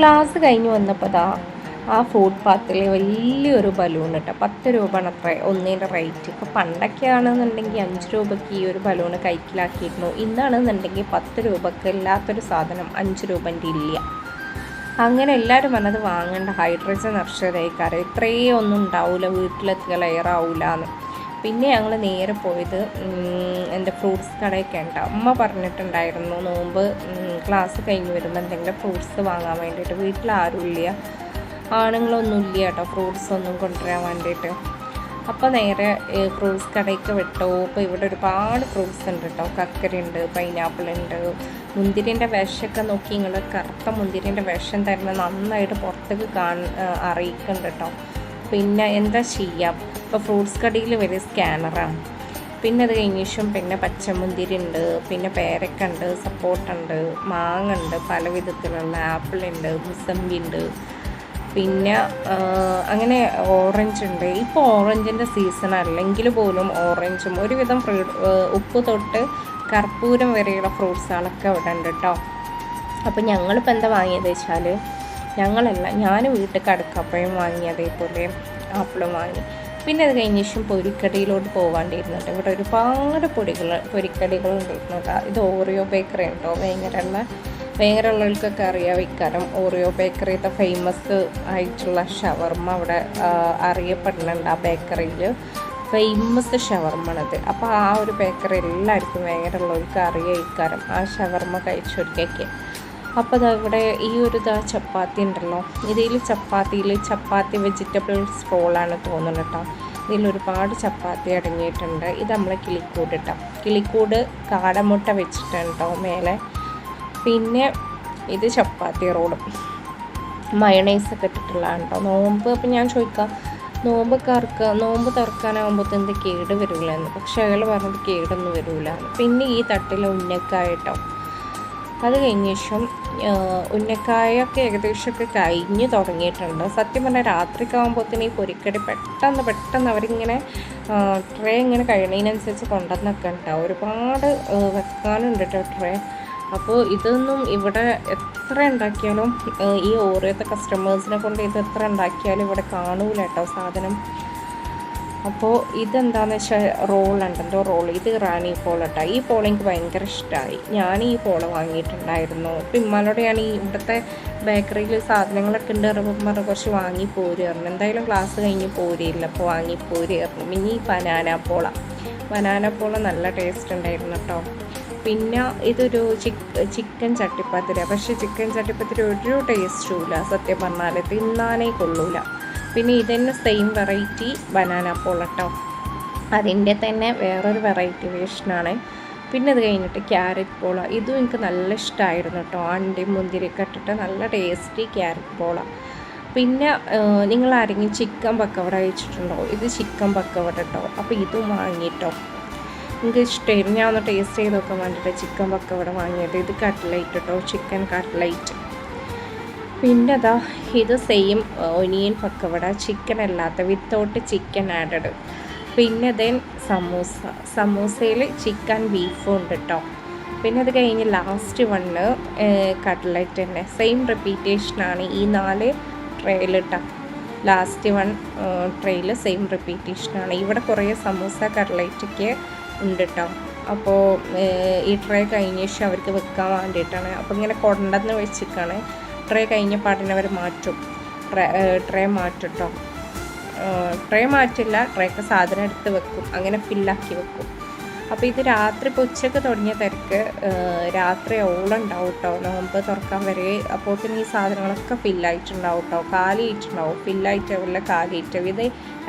Class കഴിഞ്ഞ് വന്നപ്പോൾ ദാ ആ ഫുഡ് പാത്തിൽ വലിയൊരു ബലൂൺ ഇട്ട. പത്ത് രൂപയാണ് അത്ര. ഒന്നിന്റെ റേറ്റ് ഇപ്പോൾ പണ്ടൊക്കെ ആണെന്നുണ്ടെങ്കിൽ അഞ്ച് രൂപയ്ക്ക് ഈ ഒരു ബലൂൺ കൈക്കിലാക്കിയിരുന്നു. ഇന്നാണെന്നുണ്ടെങ്കിൽ പത്ത് രൂപക്ക് ഇല്ലാത്തൊരു സാധനം അഞ്ച് രൂപന്റെ ഇല്ല. അങ്ങനെ എല്ലാവരും പറഞ്ഞത് വാങ്ങേണ്ട. ഹൈഡ്രജൻ നിറച്ചതായിക്കാരം ഇത്രയും ഒന്നും ഉണ്ടാവില്ല വീട്ടിലെത്തിയ ലെയറാവില്ല എന്ന് പിന്നെ ഞങ്ങൾ നേരെ പോയത് എന്റെ ഫ്രൂട്ട്സ് കടയൊക്കെ ഉണ്ട്. അമ്മ പറഞ്ഞിട്ടുണ്ടായിരുന്നു നോമ്പ് ക്ലാസ് കഴിഞ്ഞ് വരുമ്പോൾ എന്തെങ്കിലും ഫ്രൂട്ട്സ് വാങ്ങാൻ വേണ്ടിയിട്ട് വീട്ടിൽ ആണുങ്ങളൊന്നും ഇല്ല കേട്ടോ ഫ്രൂട്ട്സ് ഒന്നും കൊണ്ടുവരാൻ വേണ്ടിയിട്ട്. അപ്പോൾ നേരെ ഫ്രൂട്ട്സ് കടയ്ക്ക് വിട്ടു. ഇപ്പോൾ ഇവിടെ ഒരുപാട് ഫ്രൂട്ട്സ് ഉണ്ട് കേട്ടോ. കക്കരയുണ്ട് പൈനാപ്പിൾ ഉണ്ട്. മുന്തിരിന്റെ വിഷമൊക്കെ നോക്കി നിങ്ങൾ കറുത്ത മുന്തിരിന്റെ വിഷം തരുന്ന നന്നായിട്ട് പുറത്തേക്ക് കാണ അറിയിക്കുന്നുണ്ട് കേട്ടോ. പിന്നെ എന്താ ചെയ്യാം? ഇപ്പോൾ ഫ്രൂട്ട്സ് കടയിൽ വരെ സ്കാനറാണ് പിന്നെ അത് കഴിഞ്ഞ പിന്നെ പച്ചമുന്തിരി ഉണ്ട് പിന്നെ പേരക്ക ഉണ്ട് സപ്പോർട്ടുണ്ട് മാങ്ങ ഉണ്ട് പല വിധത്തിലുള്ള ആപ്പിൾ ഉണ്ട് മുസമ്പി ഉണ്ട്. പിന്നെ അങ്ങനെ ഓറഞ്ച് ഉണ്ട്. ഇപ്പോൾ ഓറഞ്ചിന്റെ സീസൺ അല്ലെങ്കിൽ പോലും ഓറഞ്ചും ഒരുവിധം ഫ്രൂ ഉപ്പ് തൊട്ട് കർപ്പൂരം വരെയുള്ള ഫ്രൂട്ട്സുകളൊക്കെ ഇവിടെ ഉണ്ട് കേട്ടോ അപ്പോൾ ഞങ്ങളിപ്പോൾ എന്താ വാങ്ങിയത് വെച്ചാൽ ഞങ്ങളല്ല ഞാൻ വീട്ടിൽ കടക്കപ്പഴം വാങ്ങി അതേപോലെ ആപ്പിളും വാങ്ങി. പിന്നെ അത് കഴിഞ്ഞ ശേഷം പൊരിക്കടിയിലോട്ട് പോകാണ്ടിരുന്നുണ്ട് ഇവിടെ ഒരുപാട് പൊടികൾ പൊരിക്കടികൾ ഉണ്ടായിരുന്നു കേട്ടോ ഇത് ഓറിയോ ബേക്കറി ഉണ്ടോ? ഭയങ്കരമുള്ള ഭയങ്കര ഉള്ളവർക്കൊക്കെ അറിയാം ഇക്കാരം. ഓറിയോ ബേക്കറിയത്തെ ഫേമസ് ആയിട്ടുള്ള ഷവർമ്മ അവിടെ അറിയപ്പെടുന്നുണ്ട് ആ ബേക്കറിയിൽ ഫേമസ് ഷവർമ്മണത് അപ്പോൾ ആ ഒരു ബേക്കറി എല്ലാവർക്കും ഭയങ്കര ഉള്ളവർക്ക് അറിയാം ഇക്കാരം. ആ ഷവർമ്മ കഴിച്ചവർക്കൊക്കെ അപ്പോൾ ദാ ഇവിടെ ഈ ഒരു ഇതാ ചപ്പാത്തി ഉണ്ടല്ലോ. ഇതിൽ ചപ്പാത്തിയിൽ ചപ്പാത്തി വെജിറ്റബിൾസ് റോളാണ് തോന്നുന്നത് കേട്ടോ. ഇതിൽ ഒരുപാട് ചപ്പാത്തി അടങ്ങിയിട്ടുണ്ട്. ഇത് നമ്മൾ കിളിക്കൂട് കേട്ടോ കിളിക്കൂട് കാടമുട്ട വെച്ചിട്ടുണ്ട് കേട്ടോ മേലെ. പിന്നെ ഇത് ചപ്പാത്തി റോളും. മയണൈസ് ഒക്കെ ഇട്ടിട്ടുള്ളതാണ് കേട്ടോ. നോമ്പ് അപ്പം ഞാൻ ചോദിക്കാം നോമ്പ് കറക്ക നോമ്പ് തുറക്കാനാകുമ്പോൾ എന്ത് കേട് വരില്ല പക്ഷെ അയാൾ പറഞ്ഞത് കേടൊന്നും വരില്ല പിന്നെ ഈ തട്ടിൽ ഉന്നക്കായിട്ടോ അത് കഴിഞ്ഞ ശേഷം ഉന്നക്കായൊക്കെ ഏകദേശമൊക്കെ കഴിഞ്ഞ് തുടങ്ങിയിട്ടുണ്ട്. സത്യം പറഞ്ഞാൽ രാത്രിക്കാകുമ്പോഴത്തേന് ഈ പൊരിക്കടി പെട്ടെന്ന് പെട്ടെന്ന് അവരിങ്ങനെ ട്രേ ഇങ്ങനെ കഴിയണതിനനുസരിച്ച് കൊണ്ടുവന്നൊക്കെ ഉണ്ടാവും. ഒരുപാട് വെക്കാനുണ്ട് കേട്ടോ ട്രേ. അപ്പോൾ ഇതൊന്നും ഇവിടെ എത്ര ഉണ്ടാക്കിയാലും ഈ ഓരോത്തെ കസ്റ്റമേഴ്സിനെ കൊണ്ട് ഇത് എത്ര ഉണ്ടാക്കിയാലും ഇവിടെ കാണൂല കേട്ടോ സാധനം. അപ്പോൾ ഇതെന്താണെന്ന് വെച്ചാൽ റോളുണ്ടല്ലോ റോൾ. ഇത് റാണി പോളട്ടാ ഈ പോൾ എനിക്ക് ഭയങ്കര ഇഷ്ടമായി ഞാൻ ഈ പോള വാങ്ങിയിട്ടുണ്ടായിരുന്നു. അപ്പം ഇമ്മാനോട് ഞാൻ ഈ ഇവിടുത്തെ ബേക്കറിയിൽ സാധനങ്ങളൊക്കെ ഉണ്ട് പറയുമ്പോൾ കുറച്ച് വാങ്ങി പോരുമായിരുന്നു എന്തായാലും ക്ലാസ് കഴിഞ്ഞ് പോരില്ല. അപ്പോൾ വാങ്ങി പോരുമായിരുന്നു ഇനി ബനാന പോള. ബനാന പോള നല്ല ടേസ്റ്റ് ഉണ്ടായിരുന്നു കേട്ടോ. പിന്നെ ഇതൊരു ചിക്ക് ചിക്കൻ ചട്ടിപ്പത്തിര. പക്ഷേ ചിക്കൻ ചട്ടിപ്പത്തിര ഒരു ടേസ്റ്റും ഇല്ല സത്യം പറഞ്ഞാൽ തിന്നാനേ കൊള്ളൂല. പിന്നെ ഇതന്നെ സെയിം വെറൈറ്റി ബനാന പോളട്ടോ. അതിന്റെ തന്നെ വേറൊരു വെറൈറ്റി വേഷനാണ് പിന്നെ അത് കഴിഞ്ഞിട്ട് ക്യാരറ്റ് പോള. ഇതും എനിക്ക് നല്ല ഇഷ്ടമായിരുന്നു കേട്ടോ അണ്ടി മുന്തിരിയൊക്കെ ഇട്ടിട്ട് നല്ല ടേസ്റ്റി ക്യാരറ്റ് പോള. പിന്നെ നിങ്ങൾ ആരെങ്കിലും ചിക്കൻ പക്കവട കഴിച്ചിട്ടുണ്ടോ? ഇത് ചിക്കൻ പക്കവട കേട്ടോ അപ്പോൾ ഇതും വാങ്ങിയിട്ടോ എനിക്ക് ഇഷ്ടമായിരുന്നു ഞാൻ ഒന്ന് ടേസ്റ്റ് ചെയ്ത് നോക്കാൻ വേണ്ടിയിട്ട് ചിക്കൻ പക്കവട വാങ്ങിയത്. ഇത് കട്ട്ലൈറ്റ് കേട്ടോ ചിക്കൻ കട്ട്ലൈറ്റ് പിന്നെ അതാ ഇത് സെയിം ഒനിയൻ പക്കവട ചിക്കൻ അല്ലാത്ത വിത്തൗട്ട് ചിക്കൻ ആഡഡ് പിന്നെ ദെൻ സമൂസ. സമൂസയിൽ ചിക്കൻ ബീഫും ഉണ്ട് കേട്ടോ പിന്നെ അത് കഴിഞ്ഞ് ലാസ്റ്റ് വണ്ണ് കട്ട്ലറ്റ് തന്നെ. സെയിം റിപ്പീറ്റേഷനാണ് ഈ നാല് ട്രെയിൽ കേട്ടോ ലാസ്റ്റ് വൺ ട്രെയിൽ സെയിം റിപ്പീറ്റേഷനാണ് ഇവിടെ കുറേ സമൂസ കട്ട്ലറ്റൊക്കെ ഉണ്ട് കേട്ടോ അപ്പോൾ ഈ ട്രേ കഴിഞ്ഞ ശേഷം അവർക്ക് വെക്കാൻ വേണ്ടിയിട്ടാണ്. അപ്പോൾ ഇങ്ങനെ കൊണ്ടെന്ന് വെച്ചിട്ടാണ് ട്രേ കഴിഞ്ഞ പാട്ടിനെ അവർ മാറ്റും. ട്രേ ട്രേ മാറ്റും കേട്ടോ ട്രേ മാറ്റില്ല ട്രേക്ക് സാധനം എടുത്ത് വെക്കും. അങ്ങനെ ഫില്ലാക്കി വെക്കും. അപ്പോൾ ഇത് രാത്രി ഇപ്പോൾ ഉച്ചയ്ക്ക് തുടങ്ങിയ തിരക്ക്. രാത്രി ഓളം ഉണ്ടാവും കേട്ടോ നോമ്പ് തുറക്കാൻ വരെ. അപ്പോൾ തന്നെ ഈ സാധനങ്ങളൊക്കെ ഫില്ലായിട്ടുണ്ടാവും കേട്ടോ കാലിയിട്ടുണ്ടാവും. ഫില്ലായിട്ടാവില്ല കാലിയിട്ടും. ഇത്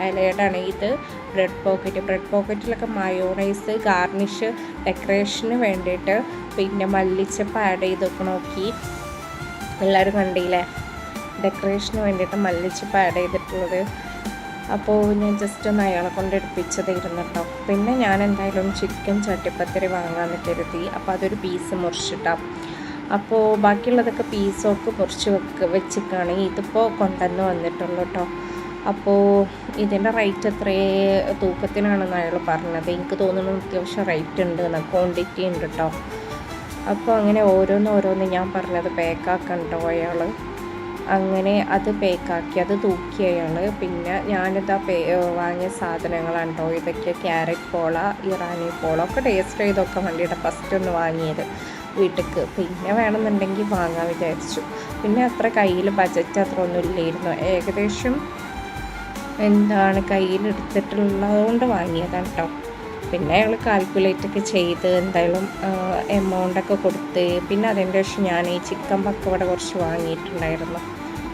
ഇലയുടെയാണ് ഇത്. ബ്രെഡ് പോക്കറ്റ് ബ്രെഡ് പോക്കറ്റിലൊക്കെ മയോണൈസ് ഗാർണിഷ് ഡെക്കറേഷന് വേണ്ടിയിട്ട് പിന്നെ മല്ലിച്ചപ്പ് ആഡ് ചെയ്തൊക്കെ നോക്കി. എല്ലാവരും കണ്ടില്ലേ? ഡെക്കറേഷന് വേണ്ടിയിട്ട് മല്ലിച്ചപ്പ് ആഡ് ചെയ്തിട്ടുള്ളത്. അപ്പോൾ ഞാൻ ജസ്റ്റ് ഒന്ന് അയാളെ കൊണ്ട് എടുപ്പിച്ചതായിരുന്നു കേട്ടോ പിന്നെ ഞാൻ എന്തായാലും ചിക്കൻ ചട്ടിപ്പത്തിരി വാങ്ങാമെന്ന് കരുതി. അപ്പോൾ അതൊരു പീസ് മുറിച്ചിട്ടാം. അപ്പോൾ ബാക്കിയുള്ളതൊക്കെ പീസൊക്കെ മുറിച്ച് വെക്ക് വെച്ചിക്കാണ്. ഇതിപ്പോൾ കൊണ്ടുവന്ന് വന്നിട്ടുള്ളൂ കേട്ടോ അപ്പോൾ ഇതിന്റെ റേറ്റ് എത്രയേ തൂക്കത്തിനാണെന്ന് അയാൾ പറഞ്ഞത്. എനിക്ക് തോന്നുന്നു അത്യാവശ്യം റേറ്റ് ഉണ്ട് ക്വാണ്ടിറ്റി ഉണ്ട് കേട്ടോ അപ്പോൾ അങ്ങനെ ഓരോന്ന് ഓരോന്ന് ഞാൻ പറഞ്ഞത് പേക്കാക്കണ്ടോ അയാൾ അങ്ങനെ അത് പേക്കാക്കി അത് തൂക്കി അയാൾ പിന്നെ ഞാനിതാ പേ വാങ്ങിയ സാധനങ്ങളാണ് ഇതൊക്കെ ക്യാരറ്റ് പോള ഇറാനി പോള ഒക്കെ ടേസ്റ്റ് ചെയ്തൊക്കെ വണ്ടിയുടെ ഫസ്റ്റ് ഒന്ന് വാങ്ങിയത് വീട്ടിലേക്ക് പിന്നെ വേണമെന്നുണ്ടെങ്കിൽ വാങ്ങാൻ വിചാരിച്ചു. പിന്നെ അത്ര കയ്യിൽ ബജറ്റ് അത്ര ഒന്നും ഇല്ലായിരുന്നു. ഏകദേശം എന്താണ് കയ്യിൽ എടുത്തിട്ടുള്ളതുകൊണ്ട് വാങ്ങിയതാണ് കേട്ടോ പിന്നെ അയാൾ കാൽക്കുലേറ്റ് ഒക്കെ ചെയ്ത് എന്തായാലും എമൗണ്ടൊക്കെ കൊടുത്ത് പിന്നെ അതിന്റെ ശേഷം ഞാൻ ഈ ചിക്കൻ പക്കവട കുറച്ച് വാങ്ങിയിട്ടുണ്ടായിരുന്നു.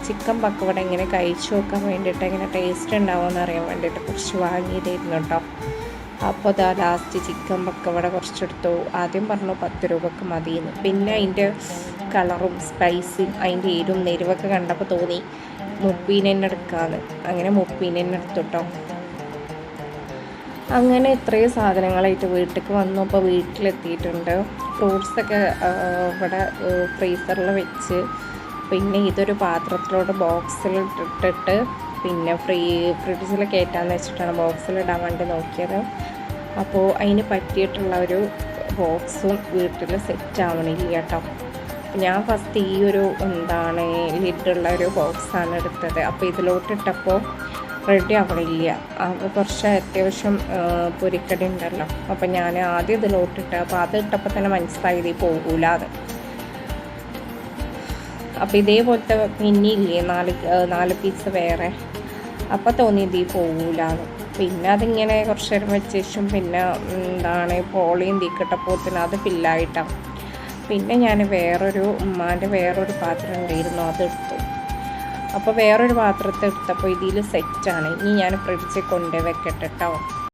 ചിക്കൻ പക്കവട ഇങ്ങനെ കഴിച്ചു നോക്കാൻ വേണ്ടിയിട്ട് എങ്ങനെ ടേസ്റ്റ് ഉണ്ടാവുമെന്ന് അറിയാൻ വേണ്ടിയിട്ട് കുറച്ച് വാങ്ങിയതായിരുന്നു കേട്ടോ അപ്പോൾ അതാ ലാസ്റ്റ് ചിക്കൻ പക്കവട കുറച്ചെടുത്തു. ആദ്യം പറഞ്ഞു പത്ത് രൂപക്ക് മതിയെന്ന്. പിന്നെ അതിന്റെ കളറും സ്പൈസും അതിന്റെ എരും നെരുവൊക്കെ കണ്ടപ്പോൾ തോന്നി മുപ്പീനെന്നെ എടുക്കാമെന്ന് അങ്ങനെ മുപ്പീനെന്നെ എടുത്തു കേട്ടോ അങ്ങനെ ഇത്രയും സാധനങ്ങളായിട്ട് വീട്ടിലേക്ക് വന്നു. അപ്പോൾ വീട്ടിലെത്തിയിട്ടുണ്ട്. ഫ്രൂട്ട്സൊക്കെ ഇവിടെ ഫ്രീസറിൽ വെച്ച് പിന്നെ ഇതൊരു പാത്രത്തിലോട്ട് ബോക്സിൽ ഇട്ടിട്ട് പിന്നെ ഫ്രീ ഫ്രിഡ്ജിൽ കയറ്റാന്ന് വെച്ചിട്ടാണ് ബോക്സിൽ ഇടാൻ വേണ്ടി നോക്കിയത്. അപ്പോൾ അതിന് പറ്റിയിട്ടുള്ള ഒരു ബോക്സും വീട്ടിൽ സെറ്റ് ആവണില്ല കേട്ടോ ഞാൻ ഫസ്റ്റ് ഈ ഒരു എന്താണ് ലിഡുള്ള ഒരു ബോക്സാണ് എടുത്തത്. അപ്പോൾ ഇതിലോട്ടിട്ടപ്പോൾ റെഡി ആവണില്ല അപ്പോൾ കുറച്ച് അത്യാവശ്യം പൊരിക്കടി ഉണ്ടല്ലോ. അപ്പോൾ ഞാൻ ആദ്യം ഇതിലോട്ടിട്ട് അപ്പോൾ അത് ഇട്ടപ്പോൾ തന്നെ മനസ്സിലായി ഇത് പോകൂല അത് അപ്പോൾ ഇതേപോലത്തെ മിന്നി ഇല്ലേ നാല് നാല് പീസ് വേറെ. അപ്പോൾ തോന്നി ഇത് പോകൂലെന്ന്. പിന്നെ അതിങ്ങനെ കുറച്ച് നേരം വെച്ച ശേഷം പിന്നെ എന്താണ് പോളിയും തീക്കിട്ടപ്പോത്തിന് അത് ഫില്ലായിട്ടാണ് പിന്നെ ഞാൻ വേറൊരു ഉമ്മാന്റെ വേറൊരു പാത്രം ഉണ്ടായിരുന്നു അതെടുത്തു അപ്പോൾ വേറൊരു പാത്രത്തെ എടുത്തപ്പോൾ ഇതിൽ സെറ്റാണ് ഇനി ഞാൻ ഫ്രിഡ്ജിൽ കൊണ്ടുപോയി കേട്ടോ